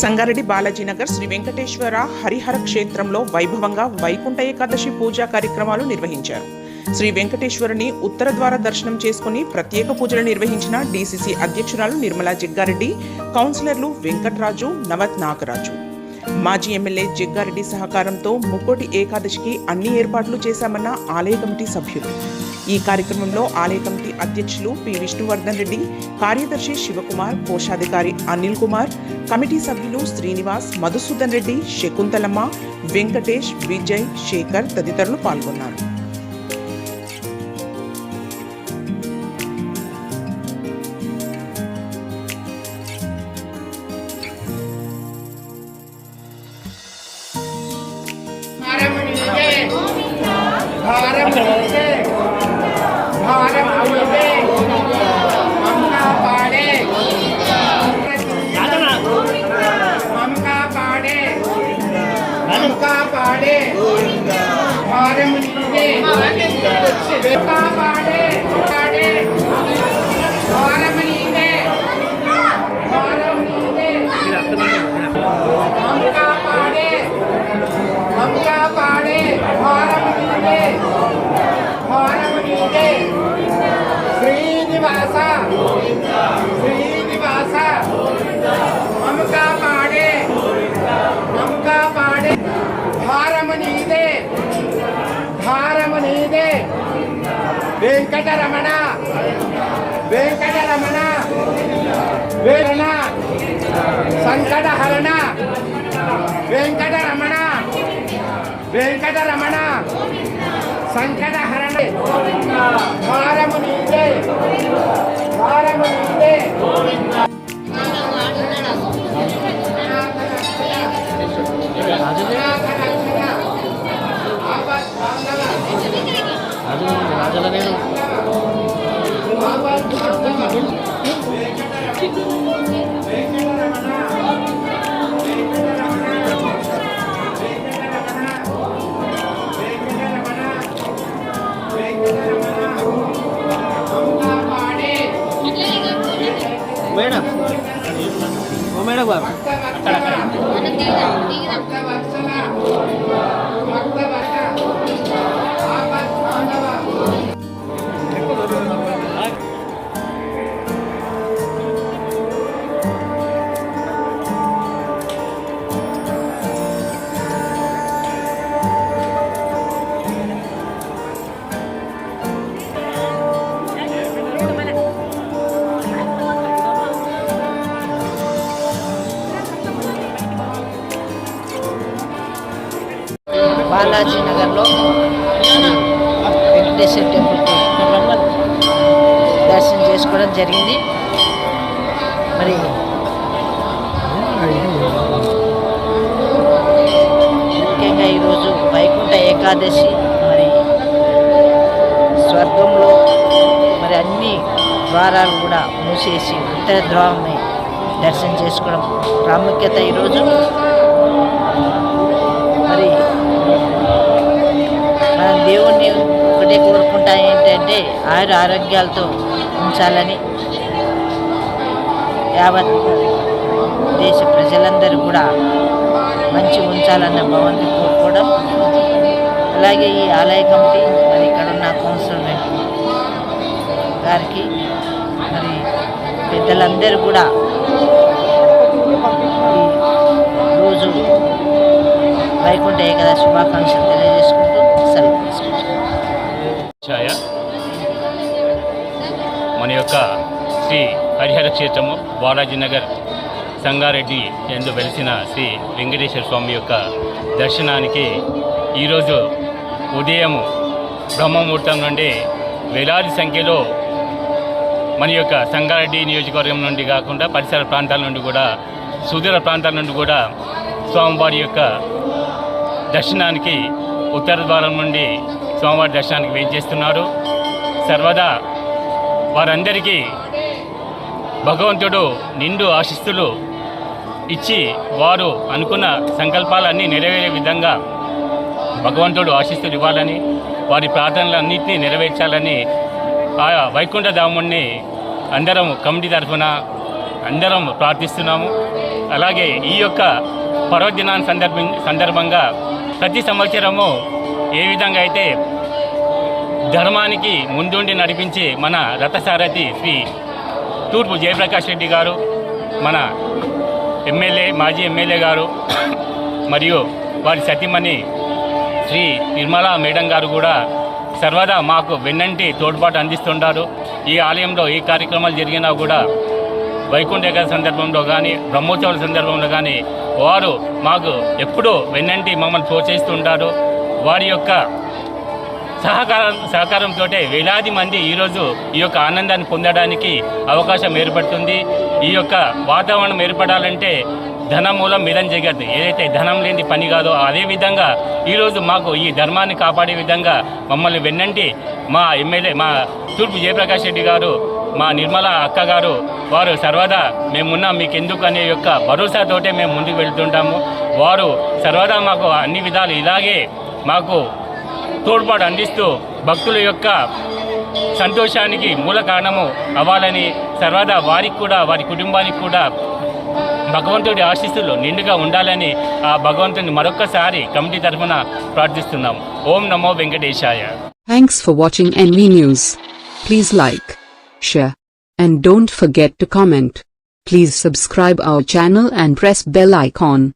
సంగారెడ్డి బాలాజీనగర్ శ్రీ వెంకటేశ్వర హరిహర క్షేత్రంలో వైభవంగా వైకుంఠ ఏకాదశి పూజా కార్యక్రమాలు నిర్వహించారు. శ్రీ వెంకటేశ్వరుని ఉత్తర ద్వార దర్శనం చేసుకుని ప్రత్యేక పూజలు నిర్వహించిన డీసీసీ అధ్యక్షురాలు నిర్మలా జగ్గారెడ్డి కౌన్సిలర్లు వెంకట్రాజు నవత్ నాగరాజు. మాజీ ఎమ్మెల్యే జగ్గారెడ్డి సహకారంతో ముక్కోటి ఏకాదశికి అన్ని ఏర్పాట్లు చేశామన్న ఆలయ కమిటీ సభ్యులు. ఈ కార్యక్రమంలో ఆలయ కమిటీ అధ్యక్షులు పి. విష్ణువర్ధన్ రెడ్డి కార్యదర్శి శివకుమార్ కోశాధికారి అనిల్ కుమార్ కమిటీ సభ్యులు శ్రీనివాస్ మధుసూదన్ రెడ్డి శకుంతలమ్మ వెంకటేష్ విజయ్ శేఖర్ తదితరులు పాల్గొన్నారు. 怎么？నీదే. భారము నీదే. వెంకటరమణ. వెంకటరమణ. వేరణ. సంకటహరణ. వెంకటరమణ. వెంకటరమణ. సంకటహరణ. భారము నీదే. భారము నీదే. మేడం ఓ మేడం బాబు బాలాజీ నగర్లో వెంకటేశ్వర టెంపుల్కి దర్శనం చేసుకోవడం జరిగింది. మరి ముఖ్యంగా ఈరోజు వైకుంఠ ఏకాదశి మరి స్వర్గంలో మరి అన్ని ద్వారాలు కూడా మూసేసి ఉత్తర ద్వారాన్ని దర్శనం చేసుకోవడం ప్రాముఖ్యత ఈరోజు. మన దేవుణ్ణి ఒకటే కోరుకుంటా ఏంటంటే ఆయుర ఆరోగ్యాలతో ఉంచాలని యావత్ దేశ ప్రజలందరూ కూడా మంచి ఉంచాలన్న భగవంతుని కోరుకోవడం. అలాగే ఈ ఆలయ కమిటీ మరి ఇక్కడ ఉన్న కౌన్సిలర్ గారికి మరి పెద్దలందరూ కూడా ఈ రోజు వైకుంఠ ఏకాదశి శుభాకాంక్షలు తెలియజేసుకుంటారు యొక్క శ్రీ హరిహర క్షేత్రము బాలాజీ నగర్ సంగారెడ్డి ఎందు వెలిసిన శ్రీ వెంకటేశ్వర స్వామి యొక్క దర్శనానికి ఈరోజు ఉదయం బ్రహ్మముహూర్తం నుండి వేలాది సంఖ్యలో మన యొక్క సంగారెడ్డి నియోజకవర్గం నుండి కాకుండా పరిసర ప్రాంతాల నుండి కూడా సుదూర ప్రాంతాల నుండి కూడా స్వామివారి యొక్క దర్శనానికి ఉత్తర ద్వారం నుండి స్వామివారి దర్శనానికి వేయించేస్తున్నారు సర్వదా వారందరికీ భగవంతుడు నిండు ఆశిస్తులు ఇచ్చి వారు అనుకున్న సంకల్పాలన్నీ నెరవేరే విధంగా భగవంతుడు ఆశిస్తులు ఇవ్వాలని వారి ప్రార్థనలన్నింటినీ నెరవేర్చాలని ఆ వైకుంఠ ధాముణ్ణి అందరం కమిటీ తరఫున అందరం ప్రార్థిస్తున్నాము. అలాగే ఈ యొక్క పర్వదినాన్ని సందర్భ సందర్భంగా ప్రతి సంవత్సరము ఏ విధంగా అయితే ధర్మానికి ముందుండి నడిపించే మన రథసారథి శ్రీ తూర్పు జయప్రకాష్ రెడ్డి గారు మన ఎమ్మెల్యే మాజీ ఎమ్మెల్యే గారు మరియు వారి సతీమణి శ్రీ నిర్మలా మేడం గారు కూడా సర్వదా మాకు వెన్నంటి తోడ్పాటు అందిస్తుంటారు. ఈ ఆలయంలో ఏ కార్యక్రమాలు జరిగినా కూడా వైకుంఠ ఏకాదశి సందర్భంలో కానీ బ్రహ్మోత్సవాల సందర్భంలో కానీ వారు మాకు ఎప్పుడూ వెన్నంటి మమ్మల్ని ప్రోత్సహిస్తుంటారు. వారి యొక్క సహకారం సహకారంతో వేలాది మంది ఈరోజు ఈ యొక్క ఆనందాన్ని పొందడానికి అవకాశం ఏర్పడుతుంది. ఈ యొక్క వాతావరణం ఏర్పడాలంటే ధనం మూలం మిదం జగత్ ఏదైతే ధనం లేని పని కాదో అదే విధంగా ఈరోజు మాకు ఈ ధర్మాన్ని కాపాడే విధంగా మమ్మల్ని వెన్నంటి మా ఎమ్మెల్యే మా తూర్పు జయప్రకాష్ రెడ్డి గారు మా నిర్మల అక్క గారు వారు సర్వదా మేమున్నా. మీకెందుకు అనే యొక్క భరోసాతోటే మేము ముందుకు వెళ్తుంటాము. వారు సర్వదా మాకు అన్ని విధాలు ఇలాగే మాకు తోడ్పాటు అందిస్తూ భక్తుల యొక్క సంతోషానికి మూల కారణము అవ్వాలని సర్వదా వారికి కూడా వారి కుటుంబానికి కూడా భగవంతుడి ఆశీస్సులు నిండుగా ఉండాలని ఆ భగవంతుని మరొకసారి కమిటీ తరఫున ప్రార్థిస్తున్నాం. ఓం నమో వెంకటేశాయ. Thanks for watching NV news please like share and don't forget to comment please subscribe our channel and press bell icon